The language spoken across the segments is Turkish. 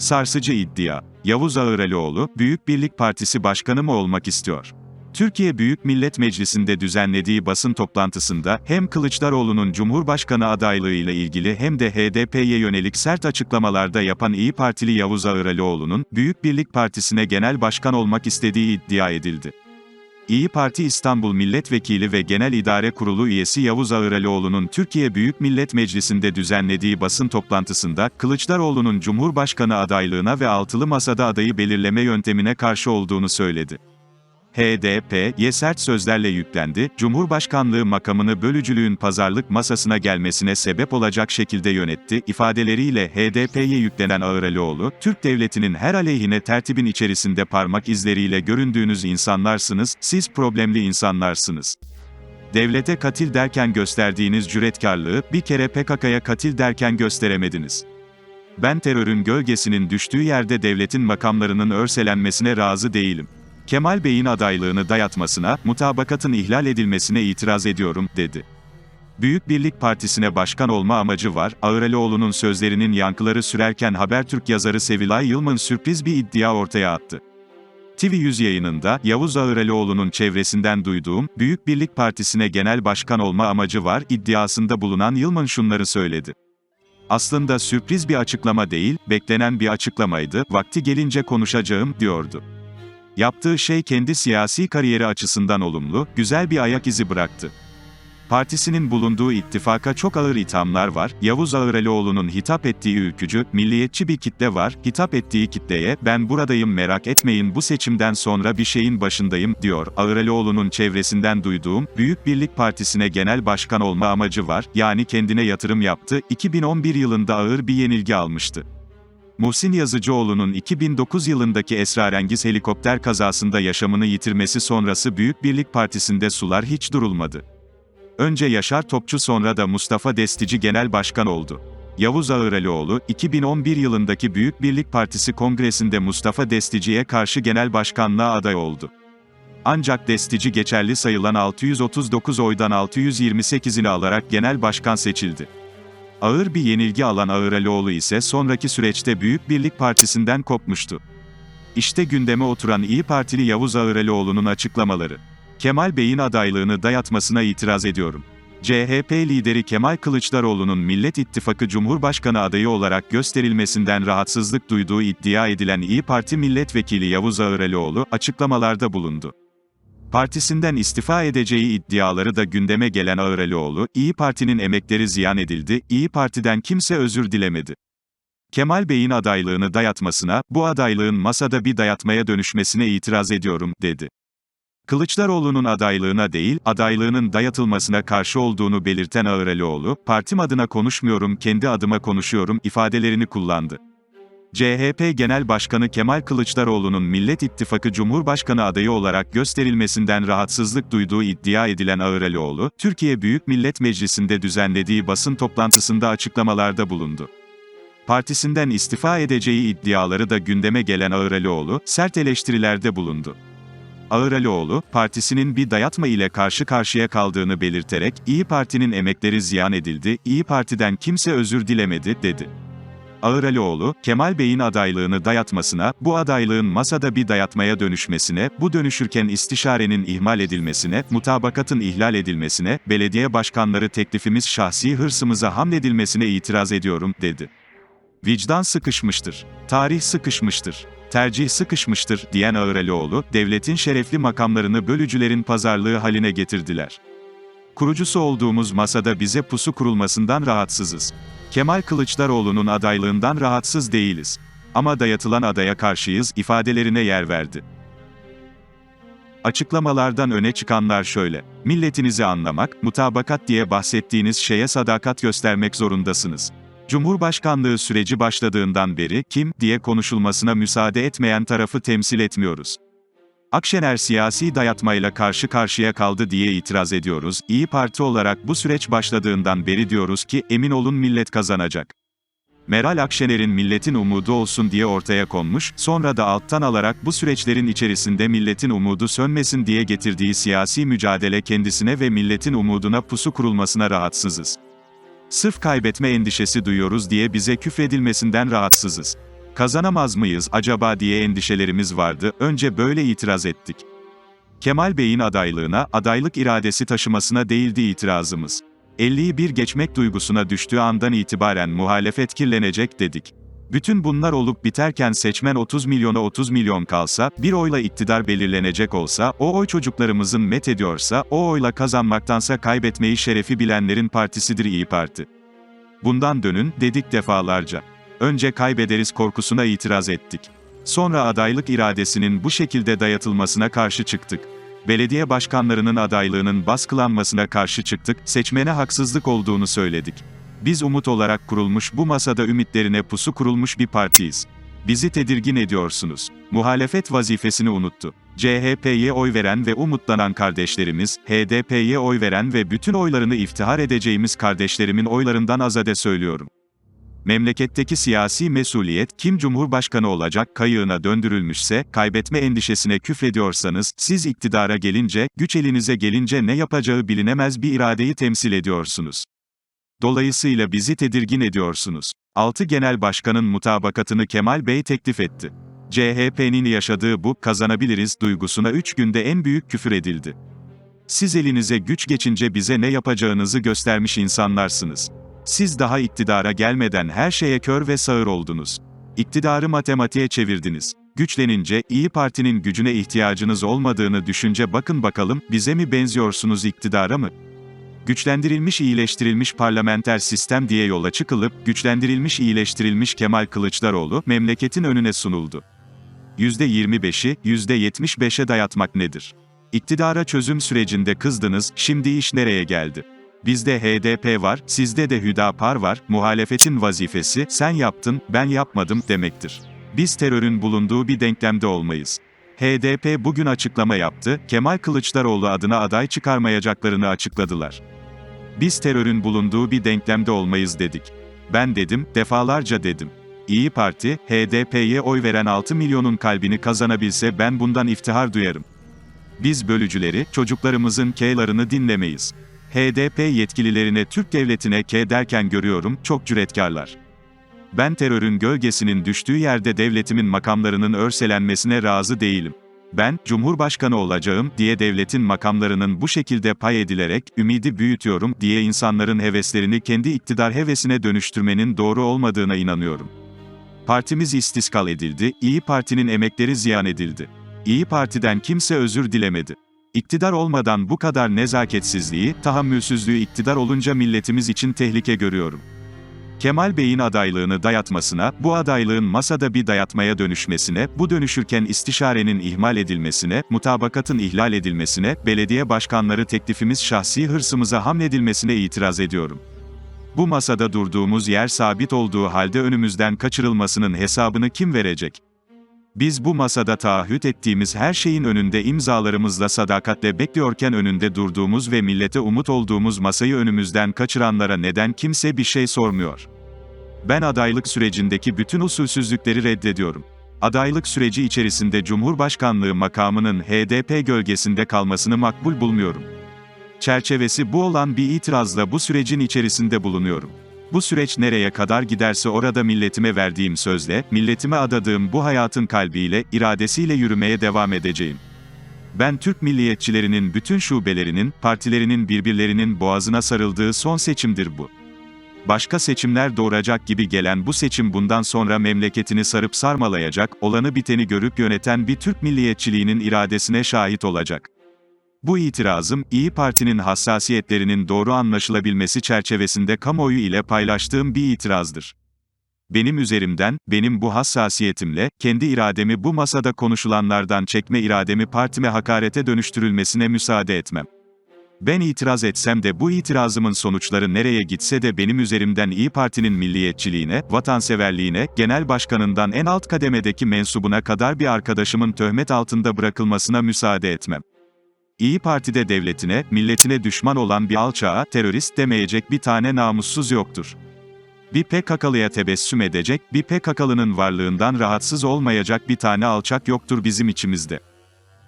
Sarsıcı iddia. Yavuz Ağıralioğlu, Büyük Birlik Partisi Başkanı mı olmak istiyor? Türkiye Büyük Millet Meclisi'nde düzenlediği basın toplantısında hem Kılıçdaroğlu'nun Cumhurbaşkanı adaylığıyla ilgili hem de HDP'ye yönelik sert açıklamalarda yapan İyi Partili Yavuz Ağıralioğlu'nun Büyük Birlik Partisi'ne genel başkan olmak istediği iddia edildi. İyi Parti İstanbul Milletvekili ve Genel İdare Kurulu üyesi Yavuz Ağıralioğlu'nun Türkiye Büyük Millet Meclisi'nde düzenlediği basın toplantısında Kılıçdaroğlu'nun Cumhurbaşkanı adaylığına ve altılı masada adayı belirleme yöntemine karşı olduğunu söyledi. HDP'ye sert sözlerle yüklendi, Cumhurbaşkanlığı makamını bölücülüğün pazarlık masasına gelmesine sebep olacak şekilde yönetti, ifadeleriyle HDP'ye yüklenen Ağıralioğlu, Türk devletinin her aleyhine tertibin içerisinde parmak izleriyle göründüğünüz insanlarsınız, siz problemli insanlarsınız. Devlete katil derken gösterdiğiniz cüretkarlığı, bir kere PKK'ya katil derken gösteremediniz. Ben terörün gölgesinin düştüğü yerde devletin makamlarının örselenmesine razı değilim. Kemal Bey'in adaylığını dayatmasına, mutabakatın ihlal edilmesine itiraz ediyorum, dedi. Büyük Birlik Partisi'ne başkan olma amacı var, Ağıralioğlu'nun sözlerinin yankıları sürerken Habertürk yazarı Sevilay Yılmaz sürpriz bir iddia ortaya attı. TV100 yayınında, Yavuz Ağıralioğlu'nun çevresinden duyduğum, Büyük Birlik Partisi'ne genel başkan olma amacı var, iddiasında bulunan Yılmaz şunları söyledi. Aslında sürpriz bir açıklama değil, beklenen bir açıklamaydı, vakti gelince konuşacağım, diyordu. Yaptığı şey kendi siyasi kariyeri açısından olumlu, güzel bir ayak izi bıraktı. Partisinin bulunduğu ittifaka çok ağır ithamlar var, Yavuz Ağıralioğlu'nun hitap ettiği ülkücü, milliyetçi bir kitle var, hitap ettiği kitleye, ben buradayım merak etmeyin bu seçimden sonra bir şeyin başındayım, diyor. Ağıralioğlu'nun çevresinden duyduğum, Büyük Birlik Partisi'ne genel başkan olma amacı var, yani kendine yatırım yaptı, 2011 yılında ağır bir yenilgi almıştı. Muhsin Yazıcıoğlu'nun 2009 yılındaki esrarengiz helikopter kazasında yaşamını yitirmesi sonrası Büyük Birlik Partisi'nde sular hiç durulmadı. Önce Yaşar Topçu sonra da Mustafa Destici genel başkan oldu. Yavuz Ağıralioğlu, 2011 yılındaki Büyük Birlik Partisi kongresinde Mustafa Destici'ye karşı genel başkanlığa aday oldu. Ancak Destici geçerli sayılan 639 oydan 628'ini alarak genel başkan seçildi. Ağır bir yenilgi alan Ağıralioğlu ise sonraki süreçte Büyük Birlik Partisi'nden kopmuştu. İşte gündeme oturan İyi Partili Yavuz Ağıralioğlu'nun açıklamaları. Kemal Bey'in adaylığını dayatmasına itiraz ediyorum. CHP lideri Kemal Kılıçdaroğlu'nun Millet İttifakı Cumhurbaşkanı adayı olarak gösterilmesinden rahatsızlık duyduğu iddia edilen İyi Parti Milletvekili Yavuz Ağıralioğlu açıklamalarda bulundu. Partisinden istifa edeceği iddiaları da gündeme gelen Ağıralioğlu, İyi Parti'nin emekleri ziyan edildi, İyi Parti'den kimse özür dilemedi. Kemal Bey'in adaylığını dayatmasına, bu adaylığın masada bir dayatmaya dönüşmesine itiraz ediyorum, dedi. Kılıçdaroğlu'nun adaylığına değil, adaylığının dayatılmasına karşı olduğunu belirten Ağıralioğlu, partim adına konuşmuyorum, kendi adıma konuşuyorum ifadelerini kullandı. CHP Genel Başkanı Kemal Kılıçdaroğlu'nun Millet İttifakı Cumhurbaşkanı adayı olarak gösterilmesinden rahatsızlık duyduğu iddia edilen Ağıralioğlu, Türkiye Büyük Millet Meclisi'nde düzenlediği basın toplantısında açıklamalarda bulundu. Partisinden istifa edeceği iddiaları da gündeme gelen Ağıralioğlu, sert eleştirilerde bulundu. Ağıralioğlu, partisinin bir dayatma ile karşı karşıya kaldığını belirterek, İyi Parti'nin emekleri ziyan edildi, İyi Parti'den kimse özür dilemedi, dedi. Ağıralioğlu, Kemal Bey'in adaylığını dayatmasına, bu adaylığın masada bir dayatmaya dönüşmesine, bu dönüşürken istişarenin ihmal edilmesine, mutabakatın ihlal edilmesine, belediye başkanları teklifimiz şahsi hırsımıza hamledilmesine itiraz ediyorum, dedi. Vicdan sıkışmıştır. Tarih sıkışmıştır. Tercih sıkışmıştır, diyen Ağıralioğlu, devletin şerefli makamlarını bölücülerin pazarlığı haline getirdiler. Kurucusu olduğumuz masada bize pusu kurulmasından rahatsızız. Kemal Kılıçdaroğlu'nun adaylığından rahatsız değiliz. Ama dayatılan adaya karşıyız ifadelerine yer verdi. Açıklamalardan öne çıkanlar şöyle. Milletinizi anlamak, mutabakat diye bahsettiğiniz şeye sadakat göstermek zorundasınız. Cumhurbaşkanlığı süreci başladığından beri kim diye konuşulmasına müsaade etmeyen tarafı temsil etmiyoruz. Akşener siyasi dayatmayla karşı karşıya kaldı diye itiraz ediyoruz. İyi Parti olarak bu süreç başladığından beri diyoruz ki emin olun millet kazanacak. Meral Akşener'in milletin umudu olsun diye ortaya konmuş, sonra da alttan alarak bu süreçlerin içerisinde milletin umudu sönmesin diye getirdiği siyasi mücadele kendisine ve milletin umuduna pusu kurulmasına rahatsızız. Sırf kaybetme endişesi duyuyoruz diye bize küfredilmesinden rahatsızız. Kazanamaz mıyız acaba diye endişelerimiz vardı, önce böyle itiraz ettik. Kemal Bey'in adaylığına, adaylık iradesi taşımasına değildi itirazımız. 50'yi bir geçmek duygusuna düştüğü andan itibaren muhalefet kirlenecek dedik. Bütün bunlar olup biterken seçmen 30 milyona 30 milyon kalsa, bir oyla iktidar belirlenecek olsa, o oy çocuklarımızın met ediyorsa, o oyla kazanmaktansa kaybetmeyi şerefi bilenlerin partisidir İyi Parti. Bundan dönün, dedik defalarca. Önce kaybederiz korkusuna itiraz ettik. Sonra adaylık iradesinin bu şekilde dayatılmasına karşı çıktık. Belediye başkanlarının adaylığının baskılanmasına karşı çıktık, seçmene haksızlık olduğunu söyledik. Biz umut olarak kurulmuş bu masada ümitlerine pusu kurulmuş bir partiyiz. Bizi tedirgin ediyorsunuz. Muhalefet vazifesini unuttu. CHP'ye oy veren ve umutlanan kardeşlerimiz, HDP'ye oy veren ve bütün oylarını iftihar edeceğimiz kardeşlerimin oylarından azade söylüyorum. Memleketteki siyasi mesuliyet, kim cumhurbaşkanı olacak kayığına döndürülmüşse, kaybetme endişesine küfrediyorsanız, siz iktidara gelince, güç elinize gelince ne yapacağı bilinemez bir iradeyi temsil ediyorsunuz. Dolayısıyla bizi tedirgin ediyorsunuz. 6 Genel Başkan'ın mutabakatını Kemal Bey teklif etti. CHP'nin yaşadığı bu, kazanabiliriz duygusuna 3 günde en büyük küfür edildi. Siz elinize güç geçince bize ne yapacağınızı göstermiş insanlarsınız. Siz daha iktidara gelmeden her şeye kör ve sağır oldunuz. İktidarı matematiğe çevirdiniz. Güçlenince, İyi Parti'nin gücüne ihtiyacınız olmadığını düşünce bakın bakalım, bize mi benziyorsunuz iktidara mı? Güçlendirilmiş iyileştirilmiş parlamenter sistem diye yola çıkılıp, güçlendirilmiş iyileştirilmiş Kemal Kılıçdaroğlu, memleketin önüne sunuldu. %25'i, %75'e dayatmak nedir? İktidara çözüm sürecinde kızdınız, şimdi iş nereye geldi? Bizde HDP var, sizde de Hüdapar var, muhalefetin vazifesi, sen yaptın, ben yapmadım, demektir. Biz terörün bulunduğu bir denklemde olmayız. HDP bugün açıklama yaptı, Kemal Kılıçdaroğlu adına aday çıkarmayacaklarını açıkladılar. Biz terörün bulunduğu bir denklemde olmayız dedik. Ben dedim, defalarca dedim. İyi Parti, HDP'ye oy veren 6 milyonun kalbini kazanabilse ben bundan iftihar duyarım. Biz bölücüleri, çocuklarımızın K'larını dinlemeyiz. HDP yetkililerine Türk devletine K derken görüyorum, çok cüretkarlar. Ben terörün gölgesinin düştüğü yerde devletimin makamlarının örselenmesine razı değilim. Ben, Cumhurbaşkanı olacağım diye devletin makamlarının bu şekilde pay edilerek, ümidi büyütüyorum diye insanların heveslerini kendi iktidar hevesine dönüştürmenin doğru olmadığına inanıyorum. Partimiz istiskal edildi, İyi Parti'nin emekleri ziyan edildi. İyi Parti'den kimse özür dilemedi. İktidar olmadan bu kadar nezaketsizliği, tahammülsüzlüğü iktidar olunca milletimiz için tehlike görüyorum. Kemal Bey'in adaylığını dayatmasına, bu adaylığın masada bir dayatmaya dönüşmesine, bu dönüşürken istişarenin ihmal edilmesine, mutabakatın ihlal edilmesine, belediye başkanları teklifimiz şahsi hırsımıza hamledilmesine itiraz ediyorum. Bu masada durduğumuz yer sabit olduğu halde önümüzden kaçırılmasının hesabını kim verecek? Biz bu masada taahhüt ettiğimiz her şeyin önünde imzalarımızla sadakatle bekliyorken önünde durduğumuz ve millete umut olduğumuz masayı önümüzden kaçıranlara neden kimse bir şey sormuyor? Ben adaylık sürecindeki bütün usulsüzlükleri reddediyorum. Adaylık süreci içerisinde Cumhurbaşkanlığı makamının HDP gölgesinde kalmasını makbul bulmuyorum. Çerçevesi bu olan bir itirazla bu sürecin içerisinde bulunuyorum. Bu süreç nereye kadar giderse orada milletime verdiğim sözle, milletime adadığım bu hayatın kalbiyle, iradesiyle yürümeye devam edeceğim. Ben Türk milliyetçilerinin bütün şubelerinin, partilerinin birbirlerinin boğazına sarıldığı son seçimdir bu. Başka seçimler doğuracak gibi gelen bu seçim bundan sonra memleketini sarıp sarmalayacak, olanı biteni görüp yöneten bir Türk milliyetçiliğinin iradesine şahit olacak. Bu itirazım, İyi Parti'nin hassasiyetlerinin doğru anlaşılabilmesi çerçevesinde kamuoyu ile paylaştığım bir itirazdır. Benim üzerimden, benim bu hassasiyetimle, kendi irademi bu masada konuşulanlardan çekme irademi partime hakarete dönüştürülmesine müsaade etmem. Ben itiraz etsem de bu itirazımın sonuçları nereye gitse de benim üzerimden İyi Parti'nin milliyetçiliğine, vatanseverliğine, genel başkanından en alt kademedeki mensubuna kadar bir arkadaşımın töhmet altında bırakılmasına müsaade etmem. İyi Parti'de devletine, milletine düşman olan bir alçağa, terörist demeyecek bir tane namussuz yoktur. Bir PKK'lıya tebessüm edecek, bir PKK'lının varlığından rahatsız olmayacak bir tane alçak yoktur bizim içimizde.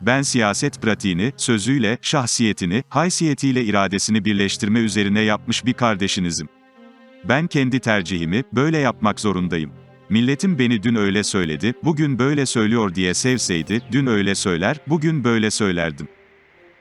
Ben siyaset pratiğini, sözüyle, şahsiyetini, haysiyetiyle iradesini birleştirme üzerine yapmış bir kardeşinizim. Ben kendi tercihimi, böyle yapmak zorundayım. Milletim beni dün öyle söyledi, bugün böyle söylüyor diye sevseydi, dün öyle söyler, bugün böyle söylerdim.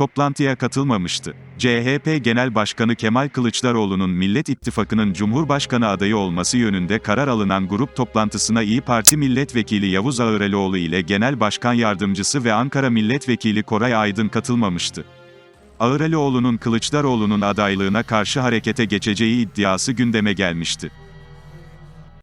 Toplantıya katılmamıştı. CHP Genel Başkanı Kemal Kılıçdaroğlu'nun Millet İttifakı'nın Cumhurbaşkanı adayı olması yönünde karar alınan grup toplantısına İyi Parti Milletvekili Yavuz Ağıraloğlu ile Genel Başkan Yardımcısı ve Ankara Milletvekili Koray Aydın katılmamıştı. Ağıraloğlu'nun Kılıçdaroğlu'nun adaylığına karşı harekete geçeceği iddiası gündeme gelmişti.